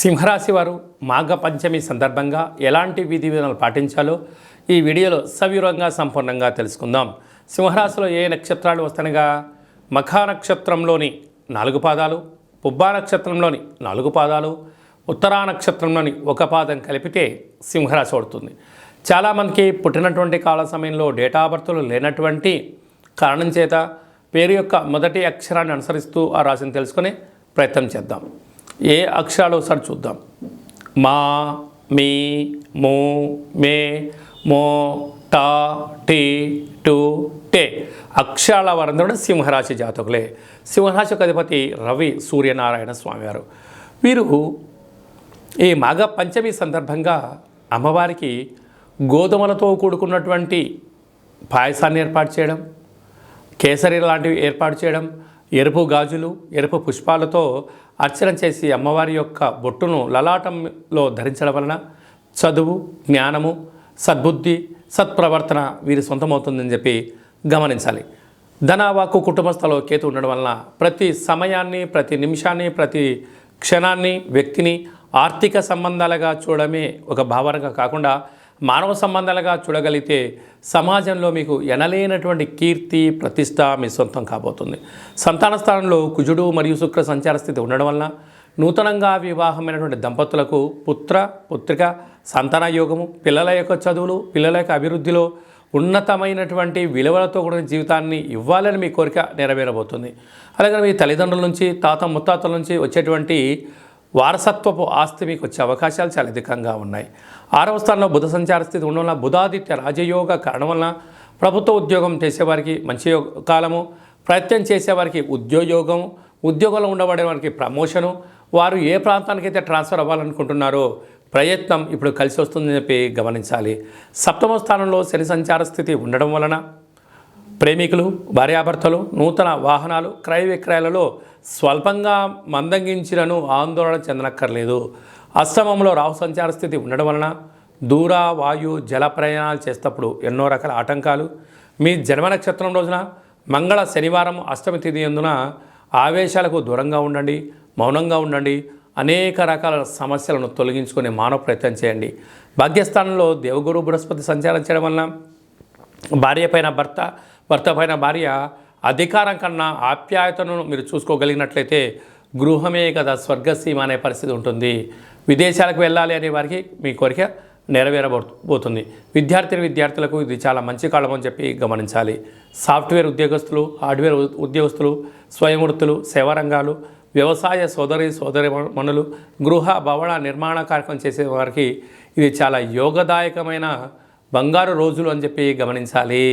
సింహరాశి వారు మాఘ పంచమి సందర్భంగా ఎలాంటి విధి విధానాలు పాటించాలో ఈ వీడియోలో సవివరంగా సంపూర్ణంగా తెలుసుకుందాం. సింహరాశిలో ఏ నక్షత్రాలు వస్తానగా మఖా నక్షత్రంలోని నాలుగు పాదాలు పుబ్బా నక్షత్రంలోని నాలుగు పాదాలు ఉత్తరా నక్షత్రంలోని ఒక పాదం కలిపితే సింహరాశి పడుతుంది చాలామందికి పుట్టినటువంటి కాల సమయంలో డేటా బర్త్లు లేనటువంటి కారణం చేత పేరు యొక్క మొదటి అక్షరాన్ని అనుసరిస్తూ ఆ రాశిని తెలుసుకునే ప్రయత్నం చేద్దాం. ఏ అక్షరాలు ఒకసారి చూద్దాం. మా మీ మూ మే మో టా టీ టు టే. అక్షరాల వారందరూ కూడా సింహరాశి జాతకులే. సింహరాశి అధిపతి రవి సూర్యనారాయణ స్వామివారు. వీరు ఈ మాఘ పంచమి సందర్భంగా అమ్మవారికి గోధుమలతో కూడుకున్నటువంటి పాయసాన్ని ఏర్పాటు చేయడం కేసరి లాంటివి ఏర్పాటు చేయడం ఎరుపు గాజులు ఎరుపు పుష్పాలతో అర్చన చేసి అమ్మవారి యొక్క బొట్టును లలాటంలో ధరించడం వలన చదువు జ్ఞానము సద్బుద్ధి సత్ప్రవర్తన వీరి సొంతమవుతుందని చెప్పి గమనించాలి. ధనావాకు కుటుంబస్థలో కేతు ఉండడం వలన ప్రతి సమయాన్ని ప్రతి నిమిషాన్ని ప్రతి క్షణాన్ని వ్యక్తిని ఆర్థిక సంబంధాలుగా చూడడమే ఒక భావనగా కాకుండా మానవ సంబంధాలుగా చూడగలిగితే సమాజంలో మీకు ఎనలేనటువంటి కీర్తి ప్రతిష్ట మీ సొంతం కాబోతుంది. సంతాన స్థానంలో కుజుడు మరియు శుక్ర సంచార స్థితి ఉండడం వలన నూతనంగా వివాహమైనటువంటి దంపతులకు పుత్ర పుత్రిక సంతాన యోగము పిల్లల యొక్క చదువులు పిల్లల యొక్క అభివృద్ధిలో ఉన్నతమైనటువంటి విలువలతో కూడిన జీవితాన్ని ఇవ్వాలని మీ కోరిక నెరవేరబోతుంది. అలాగే మీ తల్లిదండ్రుల నుంచి తాత ముత్తాతల నుంచి వచ్చేటువంటి వారసత్వపు ఆస్తి మీకు వచ్చే అవకాశాలు చాలా అధికంగా ఉన్నాయి. ఆరవ స్థానంలో బుధ సంచార స్థితి ఉండడం వల్ల బుధాదిత్య రాజయోగ కారణం వలన ప్రభుత్వ ఉద్యోగం చేసేవారికి మంచి యోగ కాలము ప్రయత్నం చేసేవారికి ఉద్యోగం ఉద్యోగంలో ఉండబడే వారికి ప్రమోషను వారు ఏ ప్రాంతానికైతే ట్రాన్స్ఫర్ అవ్వాలనుకుంటున్నారో ప్రయత్నం ఇప్పుడు కలిసి వస్తుందని చెప్పి గమనించాలి. సప్తమ స్థానంలో శని సంచార స్థితి ఉండడం వలన ప్రేమికులు భార్యాభర్తలు నూతన వాహనాలు క్రయ విక్రయాలలో స్వల్పంగా మందగించినను ఆందోళన చెందనక్కర్లేదు. అస్తమంలో రాహు సంచార స్థితి ఉండడం వలన దూర వాయు జల ప్రయాణాలు చేసేటప్పుడు ఎన్నో రకాల ఆటంకాలు. మీ జన్మ నక్షత్రం రోజున మంగళ శనివారం అష్టమి తిథి ఎందున ఆవేశాలకు దూరంగా ఉండండి మౌనంగా ఉండండి. అనేక రకాల సమస్యలను తొలగించుకునే మానవ ప్రయత్నం చేయండి. భాగ్యస్థానంలో దేవగురు బృహస్పతి సంచారం చేయడం వలన భార్య పైన భర్త భర్త పైన భార్య అధికారం కన్నా ఆప్యాయతను మీరు చూసుకోగలిగినట్లయితే గృహమే కదా స్వర్గసీమ అనే పరిస్థితి ఉంటుంది. విదేశాలకు వెళ్ళాలి అనే వారికి మీ కోరిక నెరవేరబోతుంది. విద్యార్థిని విద్యార్థులకు ఇది చాలా మంచి కాలం అని చెప్పి గమనించాలి. సాఫ్ట్వేర్ ఉద్యోగస్తులు హార్డ్వేర్ ఉద్యోగస్తులు స్వయం వృత్తులు సేవా రంగాలు వ్యవసాయ సోదరి సోదరి మనులు గృహ భవన నిర్మాణ కార్యక్రమం చేసే వారికి ఇది చాలా యోగదాయకమైన బంగారు రోజులు అని చెప్పి గమనించాలి.